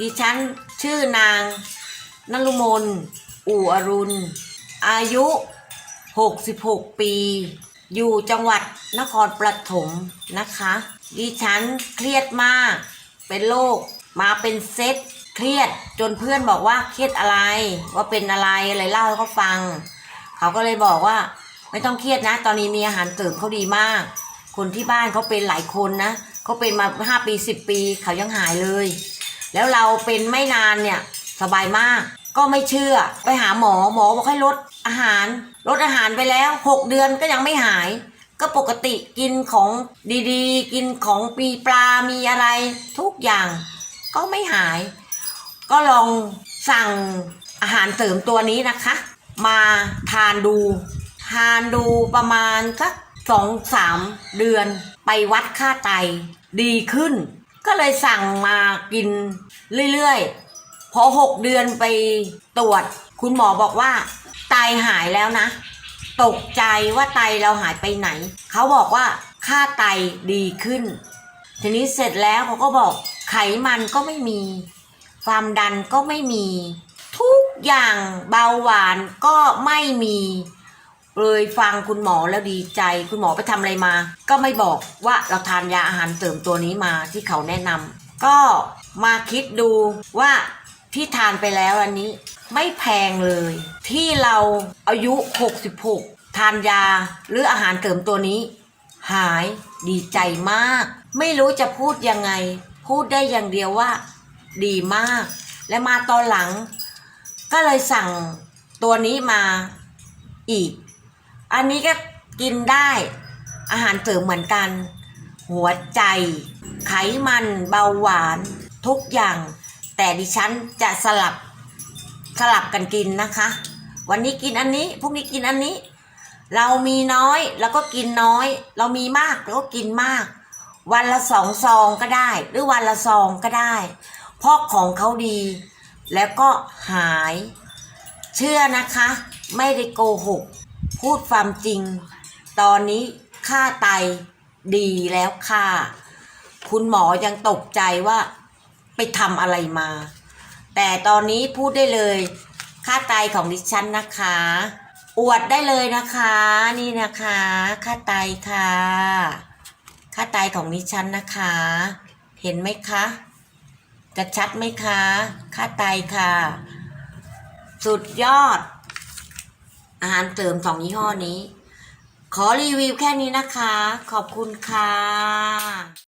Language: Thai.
ดิฉันชื่อนางนลุมนอู่อรุณ อายุ 66 ปี อยู่จังหวัดนครปฐมนะคะ ดิฉันเครียดมาก เป็นโรคมาเป็นเซตเครียดจนเพื่อนบอกว่าเครียดอะไร ว่าเป็นอะไรอะไรเล่าให้เขาฟัง เขาก็เลยบอกว่า ไม่ต้องเครียดนะ ตอนนี้มีอาหารเสริมเขาดีมาก คนที่บ้านเขาเป็นหลายคนนะเขาเป็นมาห้าปีสิบปี เขายังหายเลย แล้วเราเป็นไม่นานเนี่ยสบายมาก ก็ไม่เชื่อไปหาหมอหมอบอกให้ลดอาหาร ลดอาหารไปแล้วหกเดือนก็ยังไม่หาย ก็ปกติกินของดีๆ กินของปีปลามีอะไร ทุกอย่าง ก็ไม่หาย ก็ลองสั่งอาหารเสริมตัวนี้นะคะ มาทานดู ทานดูประมาณสักสองสามเดือนไปวัดค่าไตดีขึ้น ก็เลยสั่งมากินเรื่อยๆ พอหกเดือนไปตรวจ คุณหมอบอกว่าไตหายแล้วนะ ตกใจว่าไตเราหายไปไหน เขาบอกว่าค่าไตดีขึ้น ทีนี้เสร็จแล้วเขาก็บอกไขมันก็ไม่มี ความดันก็ไม่มี ทุกอย่างเบาหวานก็ไม่มี เลยฟังคุณหมอแล้วดีใจ คุณหมอไปทำอะไรมา ก็ไม่บอกว่าเราทานยาอาหารเสริมตัวนี้มาที่เขาแนะนำก็มาคิดดูว่าที่ทานไปแล้วอันนี้ไม่แพงเลย ที่เราอายุ 66 ทานยาหรืออาหารเสริมตัวนี้ หายดีใจมาก ไม่รู้จะพูดยังไง พูดได้อย่างเดียวว่า ดีมาก และมาตอนหลัง ก็เลยสั่งตัวนี้มาอีก อันนี้ก็กินได้อาหารเสริมเหมือนกัน หัวใจ ไขมันเบาหวานทุกอย่าง แต่ดิฉันจะสลับสลับกันกินนะคะ วันนี้กินอันนี้พรุ่งนี้กินอันนี้ เรามีน้อยเราก็กินน้อย เรามีมากเราก็กินมาก วันละสองซองก็ได้ หรือวันละซองก็ได้เพราะของเขาดี แล้วก็หาย เชื่อนะคะ ไม่ได้โกหก พูดความจริง ตอนนี้ค่าไตดีแล้วค่ะ คุณหมอยังตกใจว่าไปทำอะไรมา แต่ตอนนี้พูดได้เลย ค่าไตของดิฉันนะคะ อวดได้เลยนะคะ นี่นะคะ ค่าไตค่ะ ค่าไตของดิฉันนะคะ เห็นไหมคะจะชัดไหมคะ ค่าไตค่ะ สุดยอด อาหารเสริมสองยี่ห้อนี้ ขอรีวิวแค่นี้นะคะ ขอบคุณค่ะ